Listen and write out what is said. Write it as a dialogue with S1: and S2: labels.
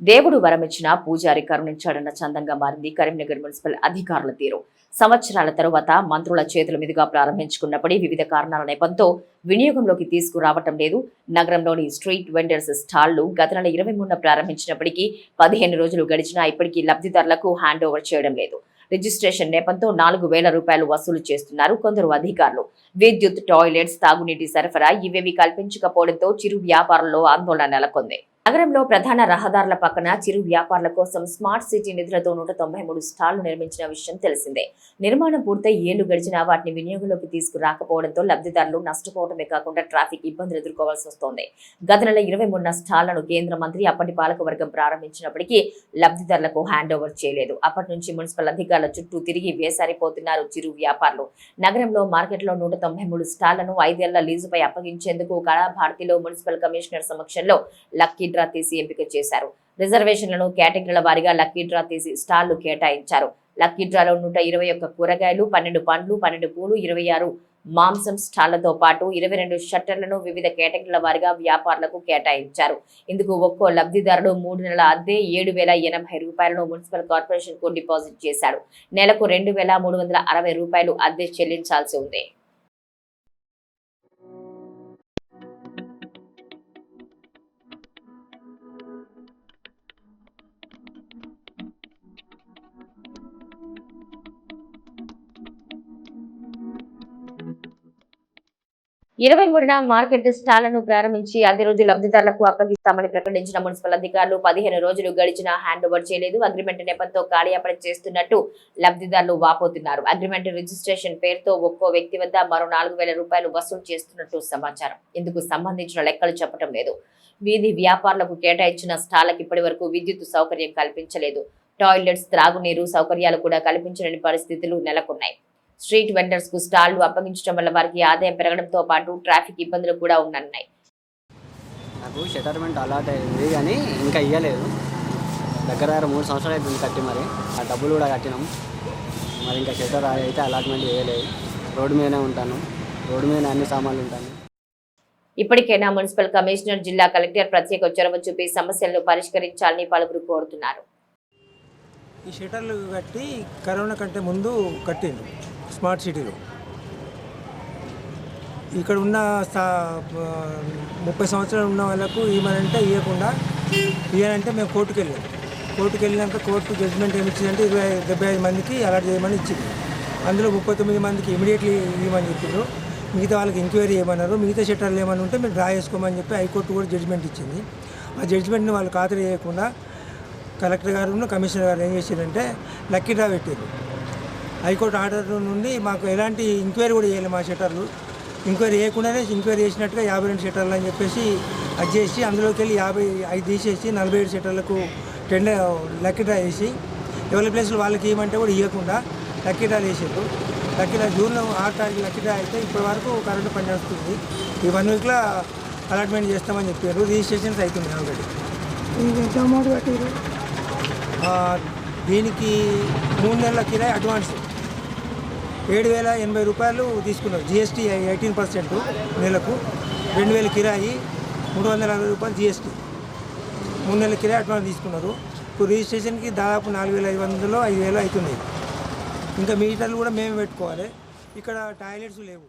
S1: దేవుడు వరమిచ్చిన పూజారి కరుణించాడన్న చందంగా మారింది కరీంనగర్ మున్సిపల్ అధికారుల తీరు. సంవత్సరాల తరువాత మంత్రుల చేతుల మీదుగా ప్రారంభించుకున్నప్పటి వివిధ కారణాల నెపంతో వినియోగంలోకి తీసుకురావటం లేదు. నగరంలోని స్ట్రీట్ వెండర్స్ స్టాళ్ళు గత నెల ఇరవై మూడున ప్రారంభించినప్పటికీ పదిహేను రోజులు గడిచినా ఇప్పటికీ లబ్ధిదారులకు హ్యాండ్ ఓవర్ చేయడం లేదు. రిజిస్ట్రేషన్ నేపంతో నాలుగు వేల రూపాయలు వసూలు చేస్తున్నారు కొందరు అధికారులు. విద్యుత్ టాయిలెట్స్ తాగునీటి సరఫరా ఇవేవి కల్పించకపోవడంతో చిరు వ్యాపారంలో ఆందోళన నెలకొంది. నగరంలో ప్రధాన రహదారుల పక్కన చిరు వ్యాపారుల కోసం స్మార్ట్ సిటీ నిధులతో నూట తొంభై మూడు స్టాళ్ళు నిర్మించిన విషయం తెలిసిందే. నిర్మాణం పూర్తయి ఏళ్ళు గడిచినా వాటిని వినియోగంలోకి తీసుకురాకపోవడంతో లబ్ధిదారులు నష్టపోవడమే కాకుండా ట్రాఫిక్ ఇబ్బందులు ఎదుర్కోవాల్సి వస్తోంది. గత నెల ఇరవై మూడున స్టాళ్ళను కేంద్ర మంత్రి అప్పటి పాలకవర్గం ప్రారంభించినప్పటికీ లబ్ధిదారులకు హ్యాండ్ ఓవర్ చేయలేదు. అప్పటి నుంచి మున్సిపల్ అధికారుల చుట్టూ తిరిగి వేసారిపోతున్నారు చిరు వ్యాపారులు. నగరంలో మార్కెట్లో నూట తొంభై మూడు స్టాళ్ళను ఐదేళ్ళ లీజుపై అప్పగించేందుకు కళాభారతిలో మున్సిపల్ కమిషనర్ సమక్షంలో లక్కీ డ్రా తీసి ఎంపిక చేశారు. రిజర్వేషన్లను కేటగిరీల వారీగా లక్కీ డ్రా తీసి స్టాళ్ళు కేటాయించారు. లక్కీ డ్రాలో నూట ఇరవై ఒక్క కూరగాయలు పన్నెండు పండ్లు పన్నెండు పూలు ఇరవై ఆరు మాంసం స్టాళ్ళతో పాటు ఇరవై రెండు షట్టర్లను వివిధ కేటగిరీల వారిగా వ్యాపారులకు కేటాయించారు. ఇందుకు ఒక్కో లబ్ధిదారుడు మూడు నెలల అద్దె ఏడు వేల ఎనభై రూపాయలను మున్సిపల్ కార్పొరేషన్కు డిపాజిట్ చేశాడు. నెలకు రెండు వేల మూడు వందల అరవై రూపాయలు అద్దె చెల్లించాల్సి ఉంది. ఇరవై మూడున మార్కెట్ స్టాళ్ళను ప్రారంభించి అదే రోజు లబ్ధిదారులకు అప్పగిస్తామని ప్రకటించిన మున్సిపల్ అధికారులు పదిహేను రోజులు గడిచినా హ్యాండ్ ఓవర్ చేయలేదు. అగ్రిమెంట్ నేపథ్యంతో కాళయాపన చేస్తున్నట్టు లబ్ధిదారులు వాపోతున్నారు. అగ్రిమెంట్ రిజిస్ట్రేషన్ పేరుతో ఒక్కో వ్యక్తి వద్ద మరో నాలుగు వేల రూపాయలు వసూలు చేస్తున్నట్టు సమాచారం. ఇందుకు సంబంధించిన లెక్కలు చెప్పడం లేదు. వీధి వ్యాపారులకు కేటాయించిన స్టాళ్ళకు ఇప్పటి వరకు విద్యుత్ సౌకర్యం కల్పించలేదు. టాయిలెట్స్ త్రాగునీరు సౌకర్యాలు కూడా కల్పించలేని పరిస్థితులు నెలకొన్నాయి. స్ట్రీట్ వెండర్స్కు స్టాళ్ళు అప్పగించడం వల్ల వారికి ఆదాయం పెరగడంతో పాటు ట్రాఫిక్ ఇబ్బందులు కూడా ఉన్నాయి
S2: నాకు షెటర్మెంట్ అలాట్ అయింది కానీ ఇంకా ఇవ్వలేదు దగ్గర దగ్గర మూడు సంవత్సరాలు అవుతుంది కట్టి మరి. ఆ డబ్బులు కూడా కట్టినాం. మరి ఇంకా షెటర్ అయితే అలాట్మెంట్ చేయలేదు రోడ్డు మీదనే ఉంటాను. రోడ్డు మీద అన్ని సామాన్లు ఉంటాను.
S1: ఇప్పటికైనా మున్సిపల్ కమిషనర్ జిల్లా కలెక్టర్ ప్రత్యేక చొరవ చూపి సమస్యలను పరిష్కరించాలని పలువురు కోరుతున్నారు.
S3: ఈ షటర్లు కట్టి కరోనా కంటే ముందు కట్టిండు స్మార్ట్ సిటీలో. ఇక్కడ ఉన్న ముప్పై సంవత్సరాలు ఉన్న వాళ్ళకు ఇవ్వనంటే ఇవ్వకుండా ఇవ్వాలంటే మేము కోర్టుకు వెళ్ళాం కోర్టుకు వెళ్ళినాక కోర్టు జడ్జిమెంట్ ఏమి ఇచ్చిందంటే ఇరవై డెబ్బై ఐదు మందికి అలాట్ చేయమని ఇచ్చింది. అందులో ముప్పై తొమ్మిది మందికి ఇమీడియట్లీ ఇవ్వమని చెప్పారు మిగతా వాళ్ళకి ఎంక్వైరీ ఏమన్నారు మిగతా షట్టర్లు ఏమని ఉంటే మీరు డ్రా చేసుకోమని చెప్పి హైకోర్టు కూడా జడ్జిమెంట్ ఇచ్చింది. ఆ జడ్జిమెంట్ని వాళ్ళు ఖాతరు చేయకుండా కలెక్టర్ గారు కమిషనర్ గారు ఏం చేశారంటే లక్కీ డ్రా పెట్టారు హైకోర్టు ఆర్డర్ నుండి మాకు ఎలాంటి ఎంక్వైరీ కూడా చేయలేదు మా షట్టర్లు ఎంక్వైరీ చేయకుండానే ఎంక్వైరీ చేసినట్టుగా యాభై రెండు షట్టర్లు అని చెప్పేసి అది చేసి అందులోకి వెళ్ళి యాభై ఐదు తీసేసి నలభై ఏడు షట్టర్లకు టెండర్ లక్కీ డ్రా వేసి ఎవరి ప్లేస్లో వాళ్ళకి ఇవ్వమంటే కూడా ఇవ్వకుండా లక్కీ డ్రా వేసారు లక్కీ డ్రా జూన్లో ఆరు తారీఖు లక్కీ డ్రా అయితే ఇప్పటి వరకు కరెంటు పని వస్తుంది ఈ వన్ వీక్లో అలాట్మెంట్ చేస్తామని చెప్పారు. రిజిస్ట్రేషన్స్ అవుతుంది ఆల్రెడీ ఆ, దీనికి మూడు నెలల కిరాయి అడ్వాన్స్ ఏడు వేల ఎనభై రూపాయలు తీసుకున్నారు. జిఎస్టీ ఎయిటీన్ పర్సెంట్ నెలకు. రెండు వేల కిరాయి మూడు వందల అరవై రూపాయలు జిఎస్టీ మూడు నెలల కిరాయి అడ్వాన్స్ తీసుకున్నారు. ఇప్పుడు రిజిస్ట్రేషన్కి దాదాపు నాలుగు వేల ఐదు వందలు ఐదు వేలు అవుతున్నాయి. ఇంకా మీటర్లు కూడా మేమే పెట్టుకోవాలి. ఇక్కడ టాయిలెట్స్ లేవు.